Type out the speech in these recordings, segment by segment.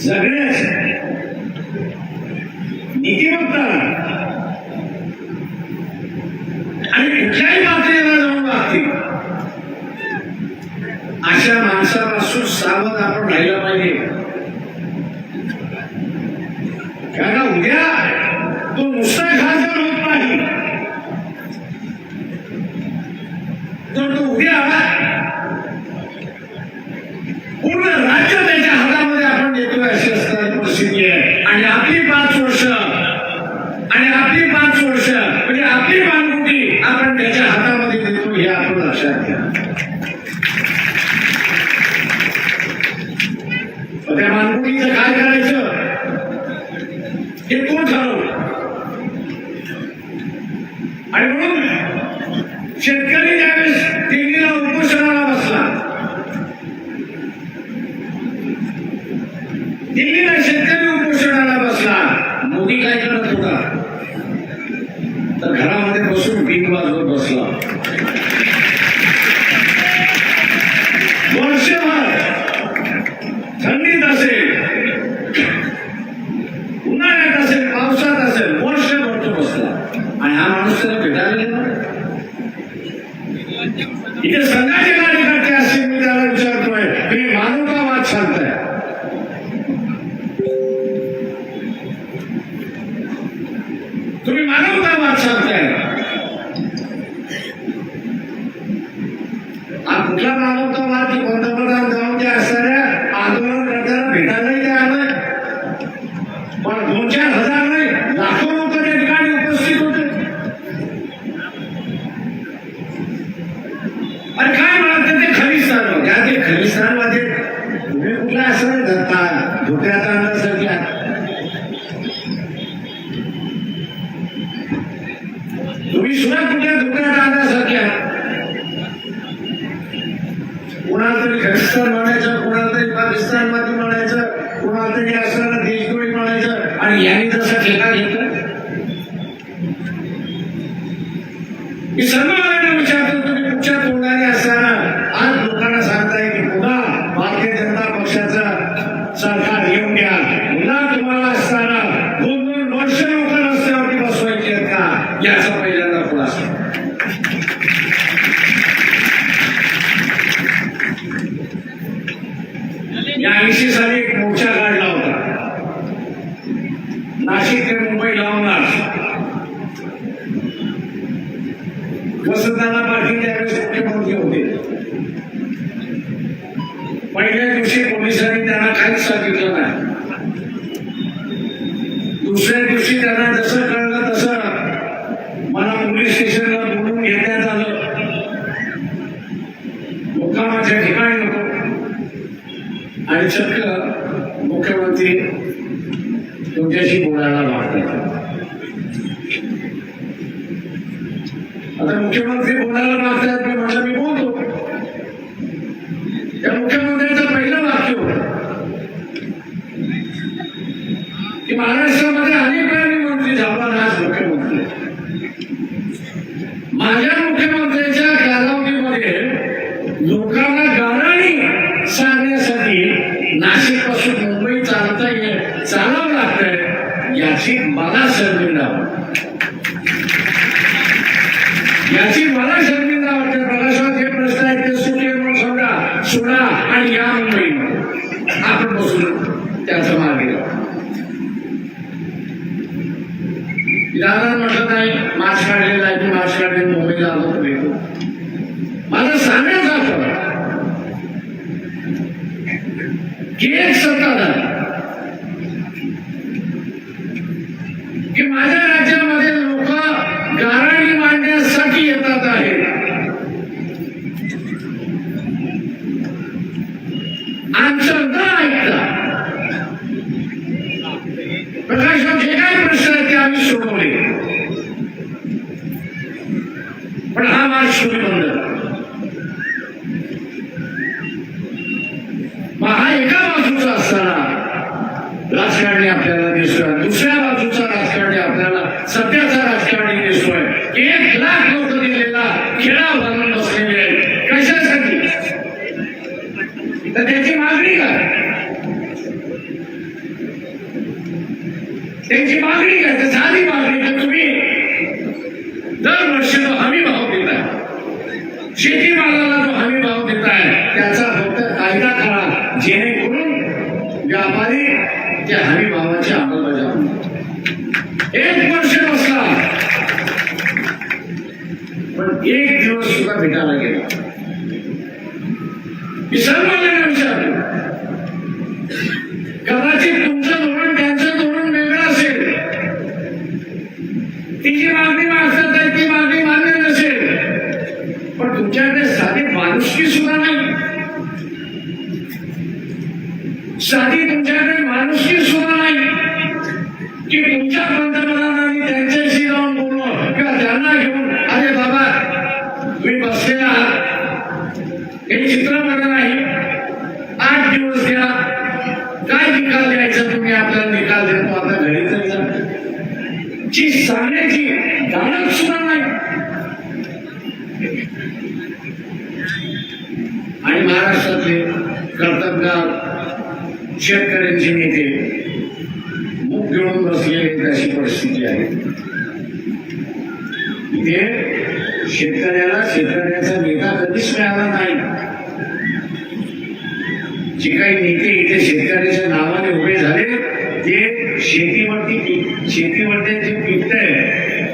за грязь हे कोण ठरवलं? आणि म्हणून তুমি মানবতাবাদ সন্তান 你什么 मुक्कामाच्या ठिकाणी नको. आणि चक्क मुख्यमंत्री तुमच्याशी बोलायला लागतात. आता मुख्यमंत्री बोलायला लागतात. नाशकाडलेला आहे तो नाशकाडले मुंबईला आलो तर येतो माझं सांगायचं असं केस सत्ताधार Minister, and the तुमची मागणी माणसं तर ती मागणी मान्य नसेल. पण तुमच्याकडे साधी माणुसकी सुद्धा नाही. साधी करण्याचा नेता कधीच मिळाला नाही. जे काही नेते इथे शेतकऱ्याच्या नावाने उभे झाले ते शेतीवरती शेतीवरती जे पिकतंय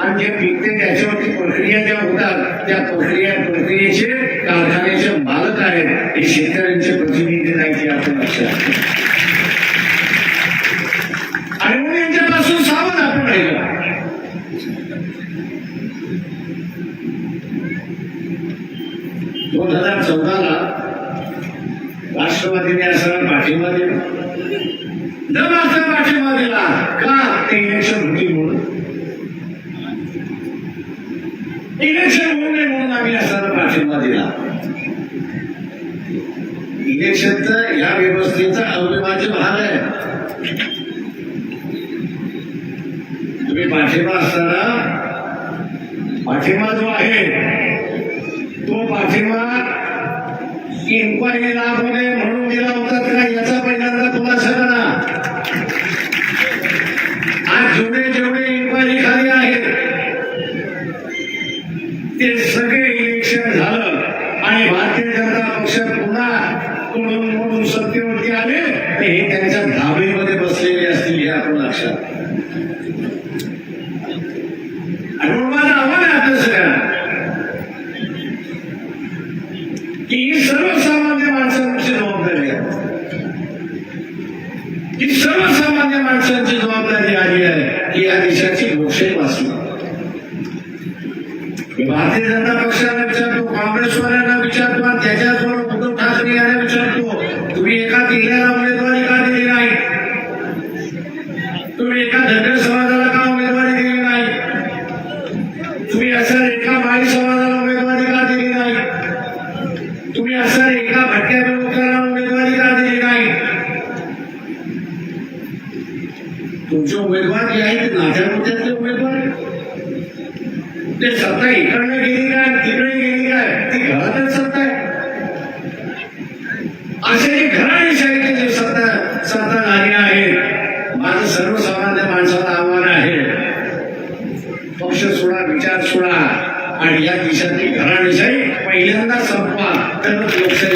आणि जे पिकते त्याच्यावरती प्रक्रिया ज्या होतात त्या प्रक्रिया प्रक्रियेचे कारखान्याचे मालक आहेत हे शेतकऱ्यांचे प्रतिनिधी नाही ते आपण लक्षात इलेक्शनचं या व्यवस्थेचा अवलंबाचे भाग आहे. तुम्ही पाठिंबा असताना पाठिंबा जो आहे तो पाठिंबा इन्क्वायरीला ही सर्वसामान्य माणसांची जबाबदारी आली आहे की या देशाची भूषे वाचणं भारतीय जनता पक्षाला विचारतो काँग्रेसवाल्यांना विचारतो आणि त्याच्याचबरोबर आणि या देशातली घराविषयी पहिल्यांदा संपवा. तर लोकशाही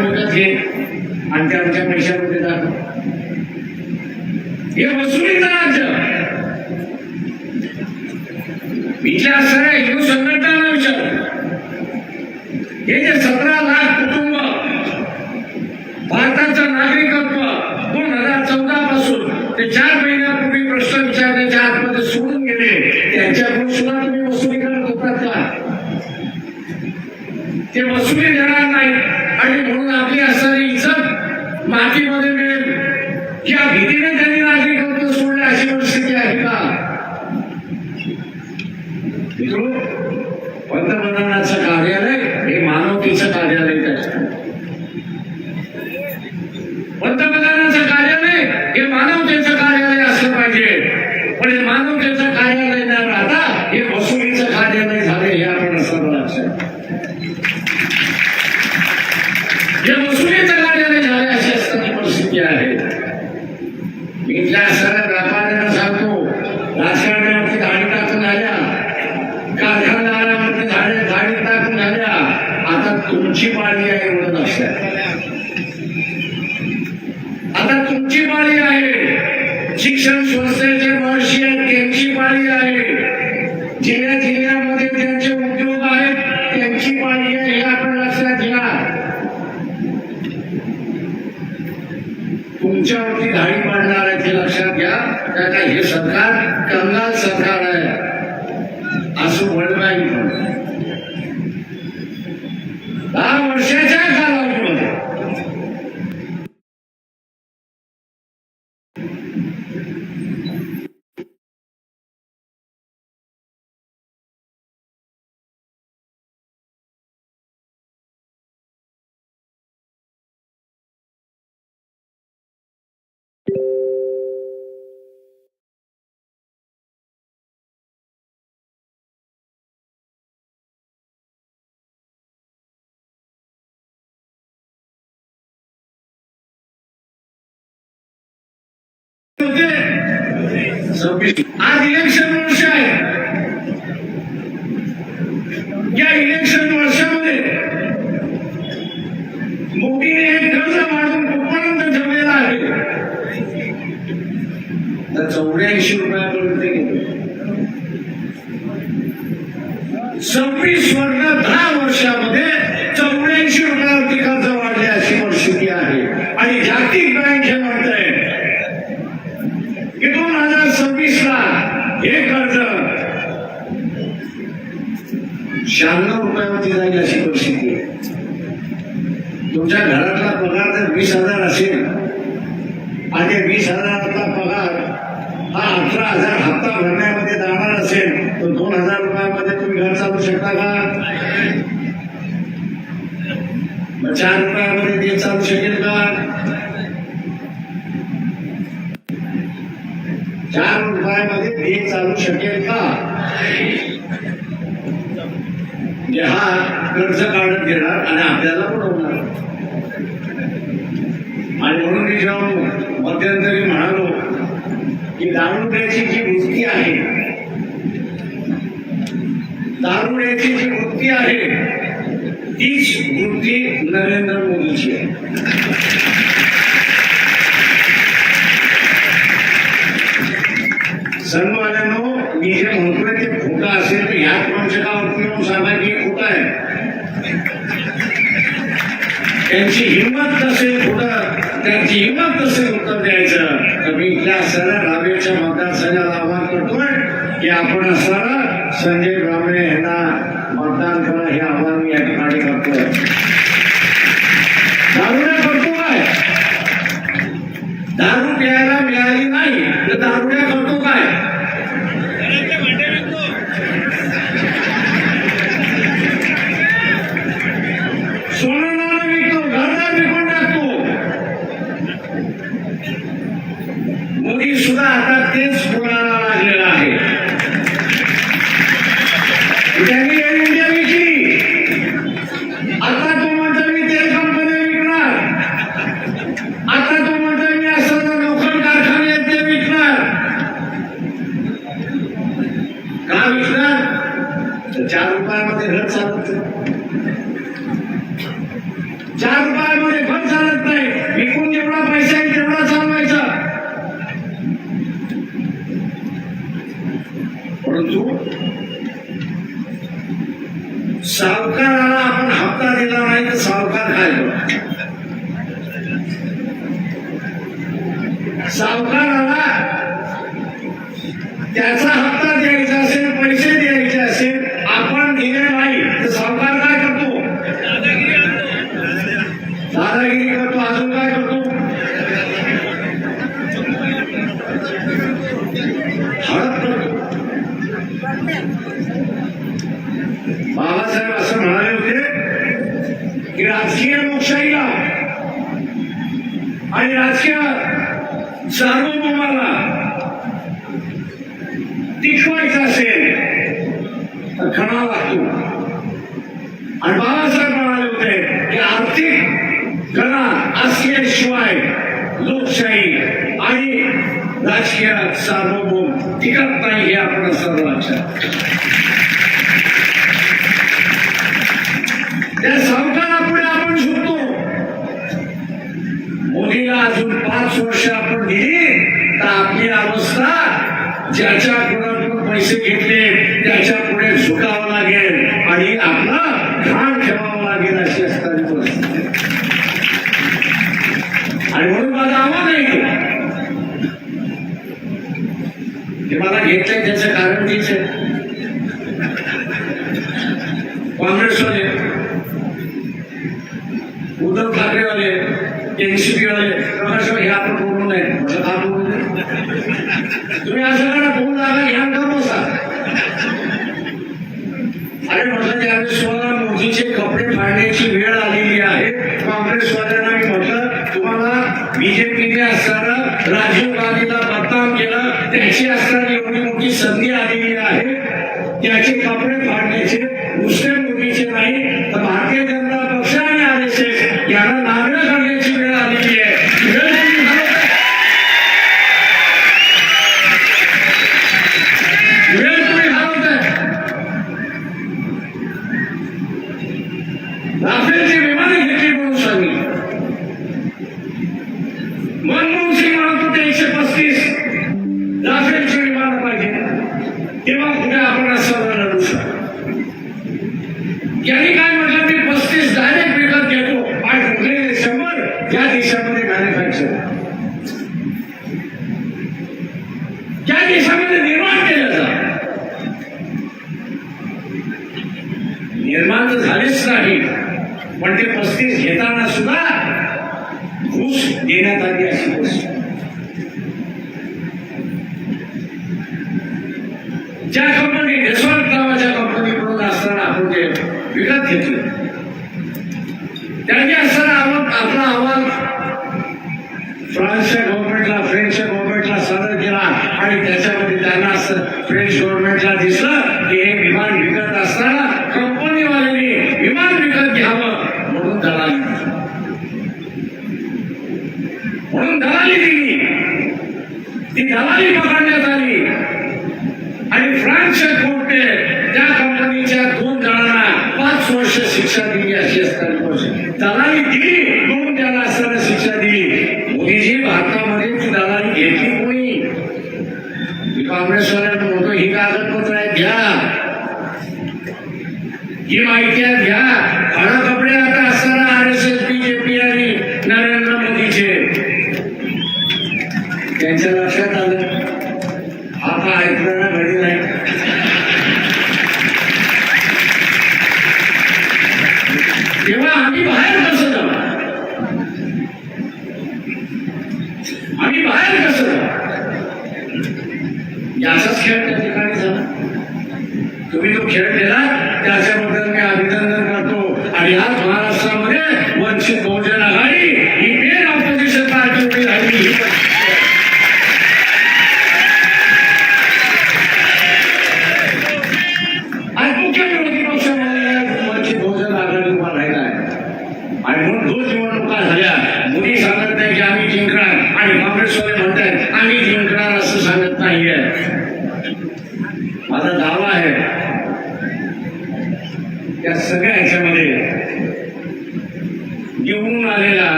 दहा घे आणि त्यांच्या पैशामध्ये दाखव हे वसुली विचार हिंदू संघटना विचार. हे जे सतरा लाख कुटुंब भारताचं नागरिकत्व दोन हजार चौदा पासून ते चार हे मानवतेचं कार्यालय असलं पाहिजे. पण हे मानवतेचं कार्यालय न राहता हे वसूल सरकार कंगाल सरकार है। आज इलेक्शन वर्ष आहे. या इलेक्शन वर्षामध्ये मोदीने हे कर्ज वाढून कुठपर्यंत ठेवलेलं आहे? तर चौऱ्याऐंशी रुपयापर्यंत गेले. सव्वीस वर्ष चार रुपयामध्ये हे चालू शकेल का? चार रुपयामध्ये हे चालू शकेल का? म्हणजे हा कर्ज काढत घेणार आणि आपल्याला बुडवणार त्यांची हिंमत कशी उत्तर द्यायचं. तर मी इथल्या असणाऱ्या रावेच्या मतदारसंघाला आवाहन करतोय की आपण असणारा संजय भामरे यांना मतदान ಸಾಕು बाळासाहेब असं म्हणाले होते की राजकीय लोकशाहीला आणि राजकीय सार्वभौमाला टिकवायचं असेल तर खणा लागतो आणि बाळासाहेब राजकीय सार्वभौम टिकत नाही हे आपण सर्वांच्या त्या सावकारापुढे आपण शकतो मोदीला अजून पाच वर्ष आपण दिली तर आपली अवस्था ज्याच्या कुणाकडून पैसे घेतले त्याच्या पुढे झुकावं लागेल. आणि आपला જ્યાં ખબર નહીં काँग्रेसवाल्यांना बोलतो ही कागदपत्र आहे घ्या. ही माहिती आहे घ्या. हळद कपडे आता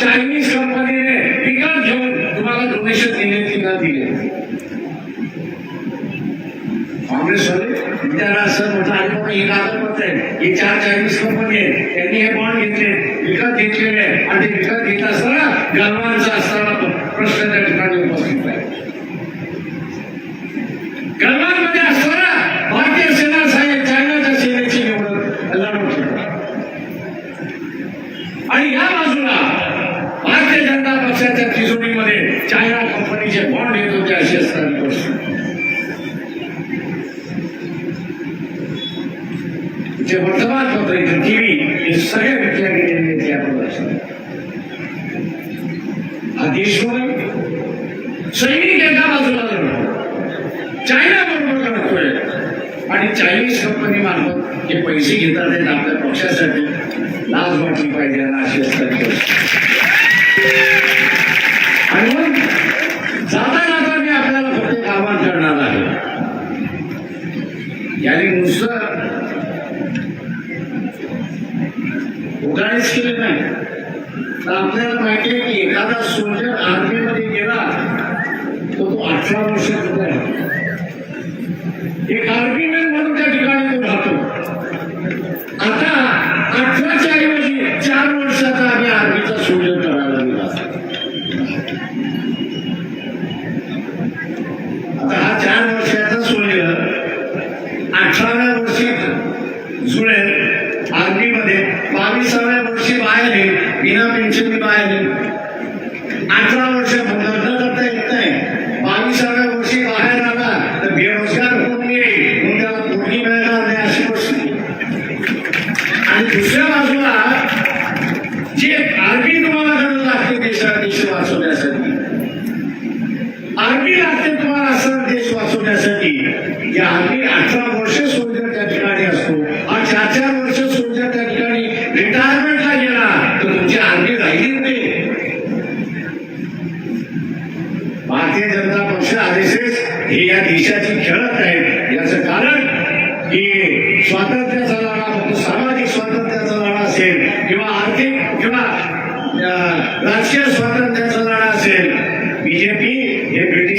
चायनीज कंपनीने विकत घेऊन तुम्हाला डोनेशन दिले की ना दिले? काँग्रेसवाले त्यांना चार चायनीज कंपनी आहे. त्यांनी हे बॉन्ड घेतले विकत घेतलेले आणि ते विकत घेत असताना गलवानचं असताना सैनिक एका बाजूला चायना बरोबर करतोय आणि चायनीज कंपनी मार्फत जे पैसे घेतात आपल्या पक्षासाठी. लाज वाटली पाहिजे अशी असतात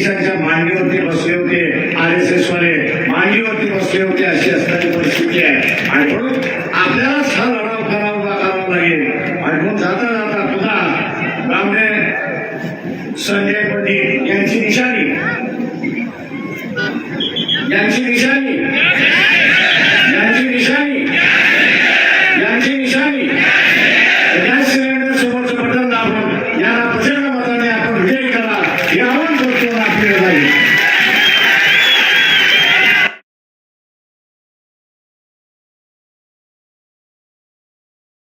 पोलिसांच्या मांडीवरती बसले होते आर एस एस वाले मांडीवरती बसले होते अशी असणारी परिस्थिती आहे. आणि म्हणून